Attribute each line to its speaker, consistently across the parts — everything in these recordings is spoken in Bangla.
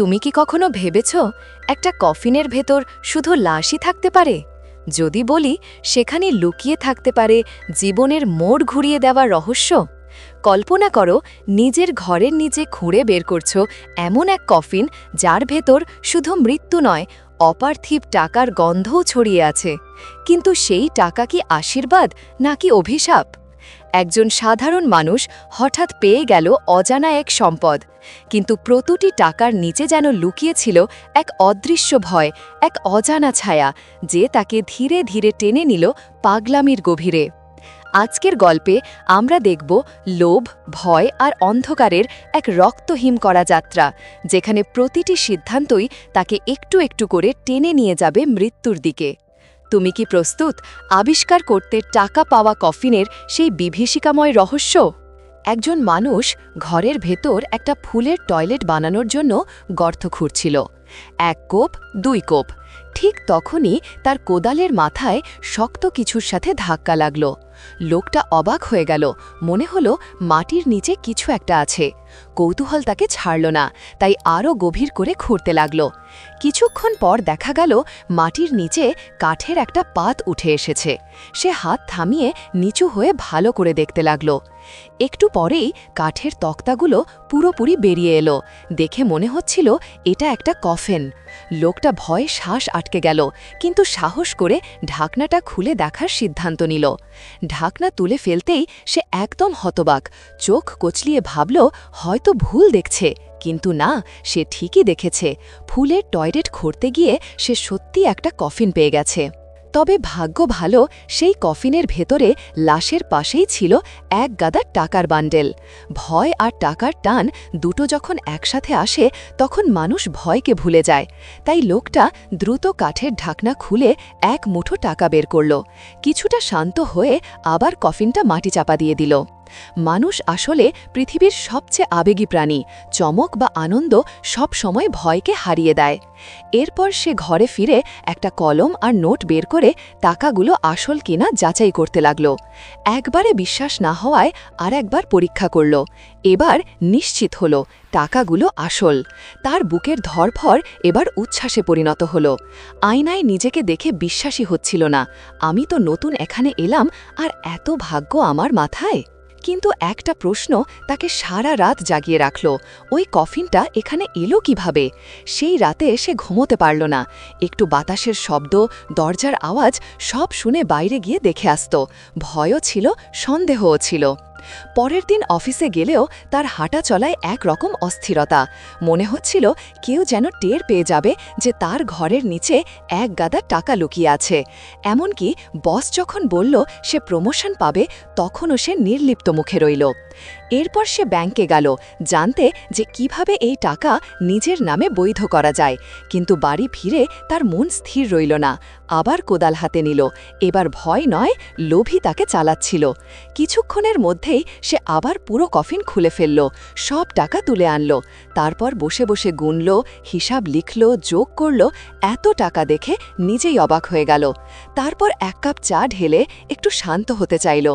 Speaker 1: তুমি কি কখনো ভেবেছ একটা কফিনের ভেতর শুধু লাশই থাকতে পারে? যদি বলি, সেখানে লুকিয়ে থাকতে পারে জীবনের মোড় ঘুরিয়ে দেওয়ার রহস্য। কল্পনা করো, নিজের ঘরের নিচে খুঁড়ে বের করছ এমন এক কফিন যার ভেতর শুধু মৃত্যু নয়, অপার্থিব টাকার গন্ধও ছড়িয়ে আছে। কিন্তু সেই টাকা কি আশীর্বাদ নাকি অভিশাপ? একজন সাধারণ মানুষ হঠাৎ পেয়ে গেল অজানা এক সম্পদ। কিন্তু প্রতিটি টাকার নিচে যেন লুকিয়েছিল এক অদৃশ্য ভয়, এক অজানা ছায়া, যে তাকে ধীরে ধীরে টেনে নিল পাগলামির গভীরে। আজকের গল্পে আমরা দেখব লোভ, ভয় আর অন্ধকারের এক রক্তহীন করা যাত্রা, যেখানে প্রতিটি সিদ্ধান্তই তাকে একটু একটু করে টেনে নিয়ে যাবে মৃত্যুর দিকে। তুমি কি প্রস্তুত? আবিষ্কার করতে টাকা পাওয়া কফিনের সেই বিভীষিকাময় রহস্য? একজন মানুষ ঘরের ভেতর একটা ফুলের টয়লেট বানানোর জন্য গর্ত খুঁড়ছিল। এক কোপ, দুই কোপ। ঠিক তখনই তার কোদালের মাথায় শক্ত কিছুর সাথে ধাক্কা লাগল। লোকটা অবাক হয়ে গেল। মনে হলো মাটির নিচে কিছু একটা আছে। কৌতূহল তাকে ছাড়ল না, তাই আরও গভীর করে খুঁড়তে লাগল। কিছুক্ষণ পর দেখা গেল মাটির নিচে কাঠের একটা পাত উঠে এসেছে। সে হাত থামিয়ে নিচু হয়ে ভালো করে দেখতে লাগল। একটু পরেই কাঠের তক্তাগুলো পুরোপুরি বেরিয়ে এলো। দেখে মনে হচ্ছিল এটা একটা কফেন। লোকটা ভয়ে শ্বাস আটকে গেল, কিন্তু সাহস করে ঢাকনাটা খুলে দেখার সিদ্ধান্ত নিল। ঢাকনা তুলে ফেলতেই সে একদম হতবাক। চোখ কচলিয়ে ভাবল, হয়তো ভুল দেখছে। কিন্তু না, সে ঠিকই দেখেছে। ফুলের টয়লেট খড়তে গিয়ে সে সত্যি একটা কফিন পেয়ে গেছে। তবে ভাগ্য ভালো, সেই কফিনের ভেতরে লাশের পাশেই ছিল এক গাদার টাকার বান্ডেল। ভয় আর টাকার টান দুটো যখন একসাথে আসে, তখন মানুষ ভয়কে ভুলে যায়। তাই লোকটা দ্রুত কাঠের ঢাকনা খুলে এক মুঠো টাকা বের করল। কিছুটা শান্ত হয়ে আবার কফিনটা মাটি চাপা দিয়ে দিল। মানুষ আসলে পৃথিবীর সবচেয়ে আবেগী প্রাণী, চমক বা আনন্দ সব সময় ভয়কে হারিয়ে দেয়। এরপর সে ঘরে ফিরে একটা কলম আর নোট বের করে টাকাগুলো আসল কিনা যাচাই করতে লাগল। একবারে বিশ্বাস না হওয়ায় আর একবার পরীক্ষা করল। এবার নিশ্চিত হল, টাকাগুলো আসল। তার বুকের ধরফর এবার উচ্ছ্বাসে পরিণত হল। আয়নায় নিজেকে দেখে বিশ্বাসী হচ্ছিল না, আমি তো নতুন এখানে এলাম, আর এত ভাগ্য আমার মাথায়? কিন্তু একটা প্রশ্ন তাকে সারা রাত জাগিয়ে রাখল। ওই কফিনটা এখানে এলো কীভাবে? সেই রাতে সে ঘুমোতে পারল না। একটু বাতাসের শব্দ, দরজার আওয়াজ সব শুনে বাইরে গিয়ে দেখে আসত। ভয়ও ছিল, সন্দেহও ছিল। পরের দিন অফিসে গেলেও তার হাঁটা চলায় একরকম অস্থিরতা। মনে হচ্ছিল কেউ যেন টের পেয়ে যাবে যে তার ঘরের নিচে এক গাদা টাকা লুকিয়ে আছে। এমনকি বস যখন বলল সে প্রমোশন পাবে, তখনও সে নির্লিপ্ত মুখে রইল। এরপর সে ব্যাংকে গেল, জানতে যে কীভাবে এই টাকা নিজের নামে বৈধ করা যায়। কিন্তু বাড়ি ফিরে তার মন স্থির রইল না, আবার কোদাল হাতে নিল। এবার ভয় নয়, লোভী তাকে চালাচ্ছিল। কিছুক্ষণের মধ্যেই সে আবার পুরো কফিন খুলে ফেলল, সব টাকা তুলে আনল। তারপর বসে বসে গুনল, হিসাব লিখল, যোগ করল, এত টাকা দেখে নিজেই অবাক হয়ে গেল। তারপর এক কাপ চা ঢেলে একটু শান্ত হতে চাইল।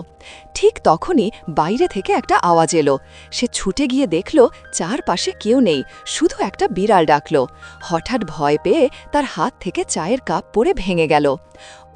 Speaker 1: ঠিক তখনই বাইরে থেকে একটা আওয়াজ এলো। সে ছুটে গিয়ে দেখল, চারপাশে কেউ নেই, শুধু একটা বিড়াল ডাকল। হঠাৎ ভয় পেয়ে তার হাত থেকে চায়ের কাপ পরে ভেঙে গেল।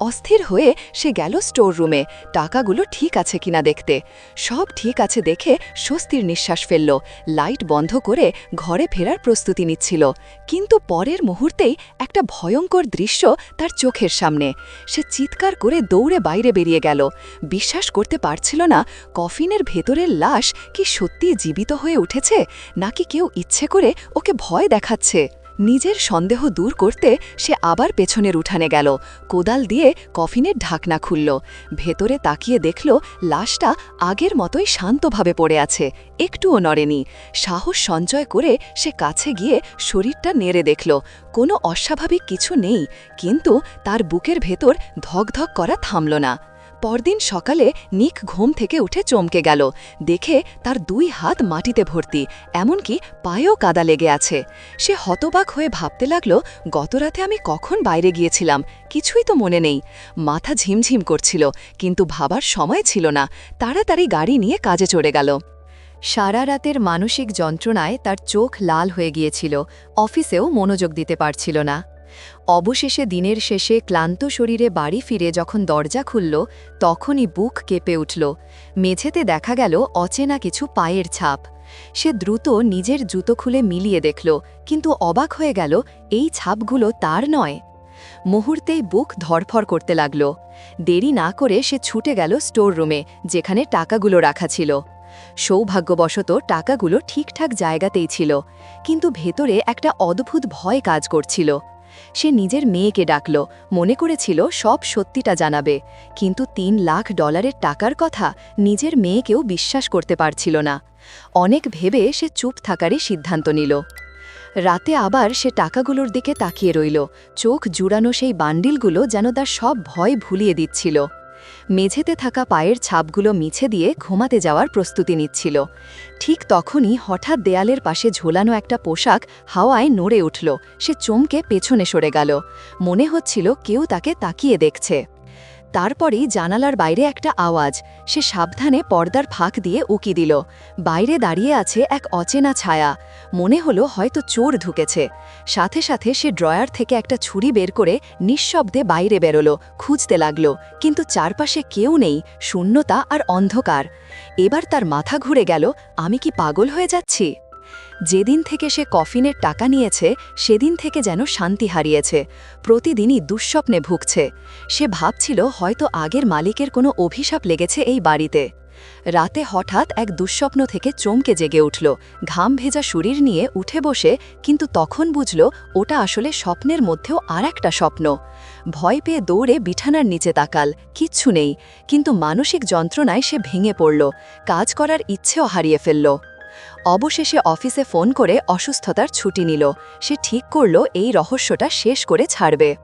Speaker 1: অস্থির হয়ে সে গেল স্টোর রুমে টাকাগুলো ঠিক আছে কিনা দেখতে। সব ঠিক আছে দেখে স্বস্তির নিঃশ্বাস ফেলল। লাইট বন্ধ করে ঘরে ফেরার প্রস্তুতি নিচ্ছিল। কিন্তু পরের মুহূর্তেই একটা ভয়ঙ্কর দৃশ্য তার চোখের সামনে। সে চিৎকার করে দৌড়ে বাইরে বেরিয়ে গেল। বিশ্বাস করতে পারছিল না কফিনের ভেতরের লাশ কি সত্যি জীবিত হয়ে উঠেছে, নাকি কেউ ইচ্ছে করে ওকে ভয় দেখাচ্ছে। নিজের সন্দেহ দূর করতে সে আবার পেছনের উঠানে গেল। কোদাল দিয়ে কফিনের ঢাকনা খুলল। ভেতরে তাকিয়ে দেখল, লাশটা আগের মতোই শান্তভাবে পড়ে আছে। একটুও নড়েনি। সাহস সঞ্চয় করে সে কাছে গিয়ে শরীরটা নেড়ে দেখল। কোনো অস্বাভাবিক কিছু নেই, কিন্তু তার বুকের ভেতর ধকধক করা থামল না। পরদিন সকালে নিক ঘুম থেকে উঠে চমকে গেল। দেখে তার দুই হাত মাটিতে ভর্তি, এমনকি পায়েও কাদা লেগে আছে। সে হতবাক হয়ে ভাবতে লাগল গতরাতে আমি কখন বাইরে গিয়েছিলাম? কিছুই তো মনে নেই। মাথা ঝিমঝিম করছিল, কিন্তু ভাবার সময় ছিল না। তাড়াতাড়ি গাড়ি নিয়ে কাজে চড়ে গেল। সারা রাতের মানসিক যন্ত্রণায় তার চোখ লাল হয়ে গিয়েছিল। অফিসেও মনোযোগ দিতে পারছিল না। অবশেষে দিনের শেষে ক্লান্ত শরীরে বাড়ি ফিরে যখন দরজা খুলল, তখনই বুক কেঁপে উঠল। মেঝেতে দেখা গেল অচেনা কিছু পায়ের ছাপ। সে দ্রুত নিজের জুতো খুলে মিলিয়ে দেখল, কিন্তু অবাক হয়ে গেল, এই ছাপগুলো তার নয়। মুহূর্তেই বুক ধরফর করতে লাগল। দেরি না করে সে ছুটে গেল স্টোর রুমে যেখানে টাকাগুলো রাখা ছিল। সৌভাগ্যবশত টাকাগুলো ঠিকঠাক জায়গাতেই ছিল, কিন্তু ভেতরে একটা অদ্ভুত ভয় কাজ করছিল। সে নিজের মেয়েকে ডাকল, মনে করেছিল সব সত্যিটা জানাবে, কিন্তু তিন লাখ ডলারের টাকার কথা নিজের মেয়েকেও বিশ্বাস করতে পারছিল না। অনেক ভেবে সে চুপ থাকারই সিদ্ধান্ত নিল। রাতে আবার সে টাকাগুলোর দিকে তাকিয়ে রইল, চোখ জুড়ানো সেই বান্ডিলগুলো যেন তার সব ভয় ভুলিয়ে দিচ্ছিল। মেঝেতে থাকা পায়ের ছাপগুলো মিছে দিয়ে ঘুমাতে যাওয়ার প্রস্তুতি নিচ্ছিল। ঠিক তখনই হঠাৎ দেয়ালের পাশে ঝোলানো একটা পোশাক হাওয়ায় নড়ে উঠল। সে চমকে পেছনে সরে গেল। মনে হচ্ছিল কেউ তাকে তাকিয়ে দেখছে। তারপরেই জানালার বাইরে একটা আওয়াজ। সে সাবধানে পর্দার ফাঁক দিয়ে উকি দিল। বাইরে দাঁড়িয়ে আছে এক অচেনা ছায়া। মনে হলো হয়তো চোর ঢুকেছে। সাথে সাথে সে ড্রয়ার থেকে একটা ছুরি বের করে নিঃশব্দে বাইরে বেরোলো, খুঁজতে লাগল। কিন্তু চারপাশে কেউ নেই, শূন্যতা আর অন্ধকার। এবার তার মাথা ঘুরে গেল, আমি কি পাগল হয়ে যাচ্ছি? যেদিন থেকে সে কফিনের টাকা নিয়েছে, সেদিন থেকে যেন শান্তি হারিয়েছে। প্রতিদিনই দুঃস্বপ্নে ভুগছে। সে ভাবছিল হয়তো আগের মালিকের কোনো অভিশাপ লেগেছে এই বাড়িতে। রাতে হঠাৎ এক দুঃস্বপ্ন থেকে চমকে জেগে উঠল। ঘাম ভেজা শরীর নিয়ে উঠে বসে, কিন্তু তখন বুঝল ওটা আসলে স্বপ্নের মধ্যেও আর একটা স্বপ্ন। ভয় পেয়ে দৌড়ে বিঠানার নিচে তাকাল, কিচ্ছু নেই, কিন্তু মানসিক যন্ত্রণায় সে ভেঙে পড়ল। কাজ করার ইচ্ছেও হারিয়ে ফেলল। অবশেষে অফিসে ফোন করে অসুস্থতার ছুটি নিল। সে ঠিক করল এই রহস্যটা শেষ করে ছাড়বে।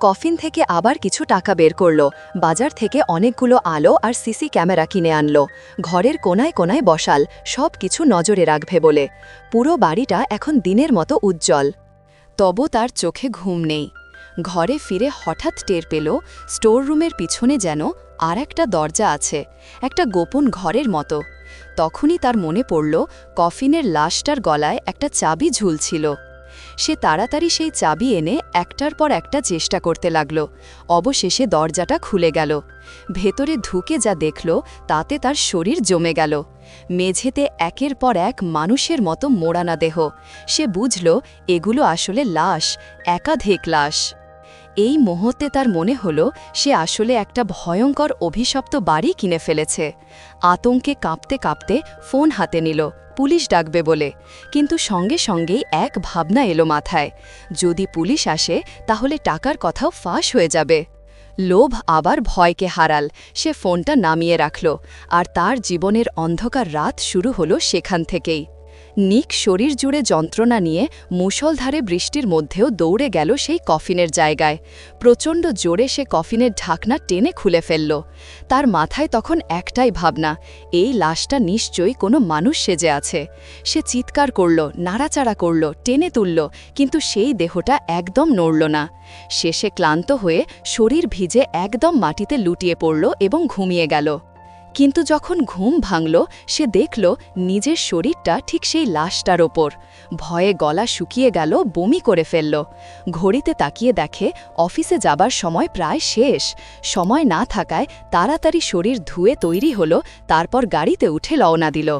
Speaker 1: কফিন থেকে আবার কিছু টাকা বের করল। বাজার থেকে অনেকগুলো আলো আর সিসি ক্যামেরা কিনে আনল। ঘরের কোনায় কোনায় বসাল সব কিছু নজরে রাখবে বলে। পুরো বাড়িটা এখন দিনের মতো উজ্জ্বল। তবু তার চোখে ঘুম নেই। ঘরে ফিরে হঠাৎ টের পেল স্টোর রুমের পিছনে যেন আর একটা দরজা আছে, একটা গোপন ঘরের মতো। তখনই তার মনে পড়ল, কফিনের লাশটার গলায় একটা চাবি ঝুলছিল। সে তাড়াতাড়ি সেই চাবি এনে একটার পর একটা চেষ্টা করতে লাগল। অবশেষে দরজাটা খুলে গেল। ভেতরে ঢুকে যা দেখল, তাতে তার শরীর জমে গেল। মেঝেতে একের পর এক মানুষের মতো মোড়ানা দেহ। সে বুঝল, এগুলো আসলে লাশ, একাধিক লাশ। এই মুহূর্তে তার মনে হল সে আসলে একটা ভয়ঙ্কর অভিশপ্ত বাড়ি কিনে ফেলেছে। আতঙ্কে কাঁপতে কাঁপতে ফোন হাতে নিল, পুলিশ ডাকবে বলে। কিন্তু সঙ্গে সঙ্গেই এক ভাবনা এলো মাথায়, যদি পুলিশ আসে তাহলে টাকার কথাও ফাঁস হয়ে যাবে। লোভ আবার ভয়কে হারাল, সে ফোনটা নামিয়ে রাখল, আর তার জীবনের অন্ধকার রাত শুরু হলো সেখান থেকেই। নিক শরীর জুড়ে যন্ত্রণা নিয়ে মুষলধারে বৃষ্টির মধ্যেও দৌড়ে গেল সেই কফিনের জায়গায়। প্রচণ্ড জোরে সে কফিনের ঢাকনা টেনে খুলে ফেলল। তার মাথায় তখন একটাই ভাবনা, এই লাশটা নিশ্চয়ই কোনো মানুষ সেজে আছে। সে চিৎকার করল, নাড়াচাড়া করল, টেনে তুলল, কিন্তু সেই দেহটা একদম নড়ল না। শেষে ক্লান্ত হয়ে শরীর ভিজে একদম মাটিতে লুটিয়ে পড়ল এবং ঘুমিয়ে গেল। কিন্তু যখন ঘুম ভাঙল, সে দেখল নিজের শরীরটা ঠিক সেই লাশটার ওপর। ভয়ে গলা শুকিয়ে গেল, বমি করে ফেলল। ঘড়িতে তাকিয়ে দেখে অফিসে যাবার সময় প্রায় শেষ। সময় না থাকায় তাড়াতাড়ি শরীর ধুয়ে তৈরি হলো, তারপর গাড়িতে উঠে রওনা দিল।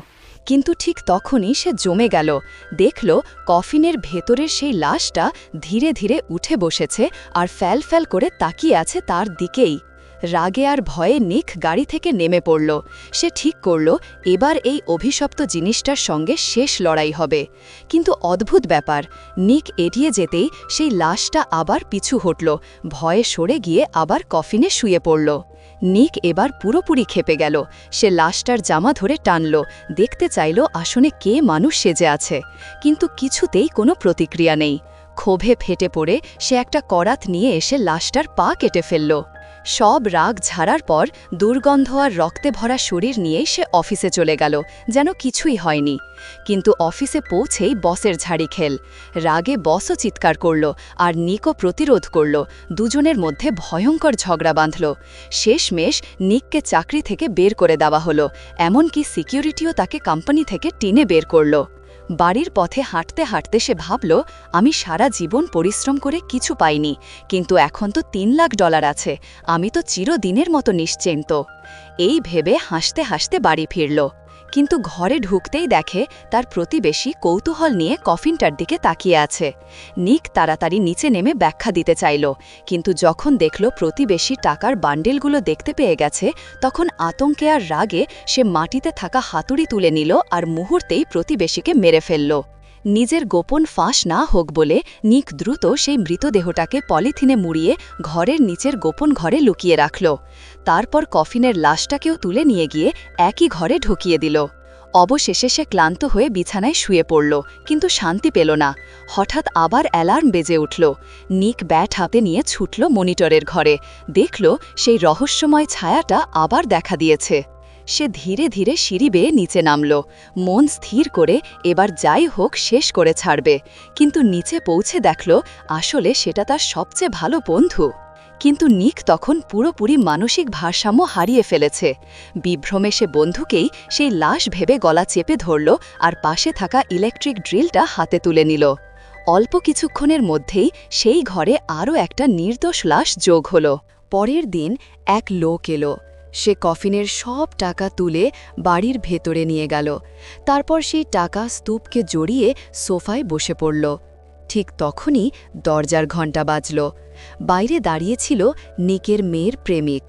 Speaker 1: কিন্তু ঠিক তখনই সে জমে গেল। দেখল কফিনের ভেতরের সেই লাশটা ধীরে ধীরে উঠে বসেছে আর ফ্যাল ফ্যাল করে তাকিয়ে আছে তার দিকেই। রাগে আর ভয়ে নিক গাড়ি থেকে নেমে পড়ল। সে ঠিক করল, এবার এই অভিশপ্ত জিনিসটার সঙ্গে শেষ লড়াই হবে। কিন্তু অদ্ভুত ব্যাপার, নিক এড়িয়ে যেতেই সেই লাশটা আবার পিছু হটল, ভয়ে সরে গিয়ে আবার কফিনে শুয়ে পড়ল। নিক এবার পুরোপুরি খেপে গেল, সে লাশটার জামা ধরে টানল, দেখতে চাইল আসনে কে মানুষ সেজে আছে। কিন্তু কিছুতেই কোনো প্রতিক্রিয়া নেই। ক্ষোভে ফেটে পড়ে সে একটা করাত নিয়ে এসে লাশটার পা কেটে ফেলল। সব রাগ ঝাড়ার পর দুর্গন্ধ আর রক্তে ভরা শরীর নিয়েই সে অফিসে চলে গেল, যেন কিছুই হয়নি। কিন্তু অফিসে পৌঁছেই বসের ঝাড়ি খেল। রাগে বসও চিৎকার করল আর নিকও প্রতিরোধ করল। দুজনের মধ্যে ভয়ঙ্কর ঝগড়া বাঁধল। শেষমেশ নিককে চাকরি থেকে বের করে দেওয়া হলো। এমনকি সিকিউরিটিও তাকে কোম্পানি থেকে টিনে বের করল। বাড়ির পথে হাঁটতে হাঁটতে সে ভাবল, আমি সারা জীবন পরিশ্রম করে কিছু পাইনি, কিন্তু এখন তো তিন লাখ ডলার আছে, আমি তো চিরদিনের মতো নিশ্চিন্ত। এই ভেবে হাসতে হাসতে বাড়ি ফিরল। কিন্তু ঘরে ঢুকতেই দেখে তার প্রতিবেশী কৌতূহল নিয়ে কফিনটার দিকে তাকিয়ে আছে। নিক তাড়াতাড়ি নিচে নেমে ব্যাখ্যা দিতে চাইল, কিন্তু যখন দেখল প্রতিবেশী টাকার বান্ডেলগুলো দেখতে পেয়ে গেছে, তখন আতঙ্কে আর রাগে সে মাটিতে থাকা হাতুড়ি তুলে নিল আর মুহূর্তেই প্রতিবেশীকে মেরে ফেলল। নিজের গোপন ফাঁস না হোক বলে নিক দ্রুত সেই মৃতদেহটাকে পলিথিনে মুড়িয়ে ঘরের নিচের গোপন ঘরে লুকিয়ে রাখল। তারপর কফিনের লাশটাকেও তুলে নিয়ে গিয়ে একই ঘরে ঢুকিয়ে দিল। অবশেষে সে ক্লান্ত হয়ে বিছানায় শুয়ে পড়ল, কিন্তু শান্তি পেল না। হঠাৎ আবার অ্যালার্ম বেজে উঠল। নিক ব্যাট হাতে নিয়ে ছুটল মনিটরের ঘরে। দেখল সেই রহস্যময় ছায়াটা আবার দেখা দিয়েছে। সে ধীরে ধীরে সিঁড়ি বেয়ে নিচে নামল। মন স্থির করে এবার যাই হোক শেষ করে ছাড়বে। কিন্তু নিচে পৌঁছে দেখল আসলে সেটা তার সবচেয়ে ভালো বন্ধু। কিন্তু নিক তখন পুরোপুরি মানসিক ভারসাম্য হারিয়ে ফেলেছে। বিভ্রমে সে বন্ধুকেই সেই লাশ ভেবে গলা চেপে ধরল আর পাশে থাকা ইলেকট্রিক ড্রিলটা হাতে তুলে নিল। অল্প কিছুক্ষণের মধ্যেই সেই ঘরে আরও একটা নির্দোষ লাশ যোগ হল। পরের দিন এক লোক এলো। সে কফিনের সব টাকা তুলে বাড়ির ভেতরে নিয়ে গেল। তারপর সেই টাকা স্তূপকে জড়িয়ে সোফায় বসে পড়ল। ঠিক তখনই দরজার ঘণ্টা বাজল। বাইরে দাঁড়িয়েছিল নিকের মেয়ের প্রেমিক।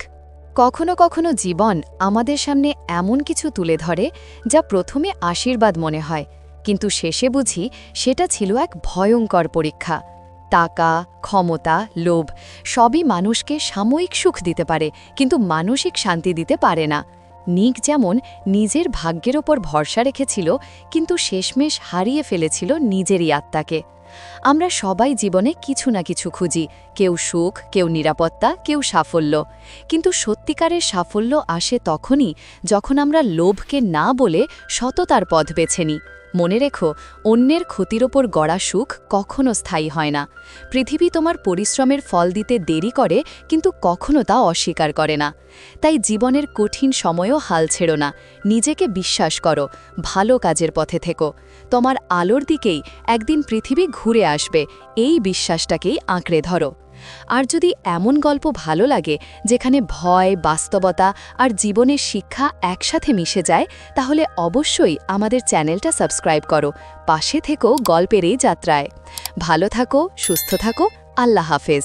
Speaker 1: কখনো কখনো জীবন আমাদের সামনে এমন কিছু তুলে ধরে যা প্রথমে আশীর্বাদ মনে হয়, কিন্তু শেষে বুঝি সেটা ছিল এক ভয়ঙ্কর পরীক্ষা। টাকা, ক্ষমতা, লোভ, সবই মানুষকে সাময়িক সুখ দিতে পারে, কিন্তু মানসিক শান্তি দিতে পারে না। নিক যেমন নিজের ভাগ্যের ওপর ভরসা রেখেছিল, কিন্তু শেষমেশ হারিয়ে ফেলেছিল নিজেরই আত্মাকে। আমরা সবাই জীবনে কিছু না কিছু খুঁজি, কেউ সুখ, কেউ নিরাপত্তা, কেউ সাফল্য। কিন্তু সত্যিকারের সাফল্য আসে তখনই যখন আমরা লোভকে না বলে সততার পথ বেছে নিই। মনে রেখো, অন্যের ক্ষতির ওপর গড়া সুখ কখনো স্থায়ী হয় না। পৃথিবী তোমার পরিশ্রমের ফল দিতে দেরি করে, কিন্তু কখনো তা অস্বীকার করে না। তাই জীবনের কঠিন সময়ও হাল ছেড়ো না। নিজেকে বিশ্বাস করো, ভালো কাজের পথে থেকো। তোমার আলোর দিকেই একদিন পৃথিবী ঘুরে আসবে, এই বিশ্বাসটাকেই আঁকড়ে ধরো। আর যদি এমন গল্প ভালো লাগে যেখানে ভয়, বাস্তবতা আর জীবনের শিক্ষা একসাথে মিশে যায়, তাহলে অবশ্যই আমাদের চ্যানেলটা সাবস্ক্রাইব করো। পাশে থেকো গল্পের এই যাত্রায়। ভালো থাকো, সুস্থ থাকো, আল্লাহ হাফেজ।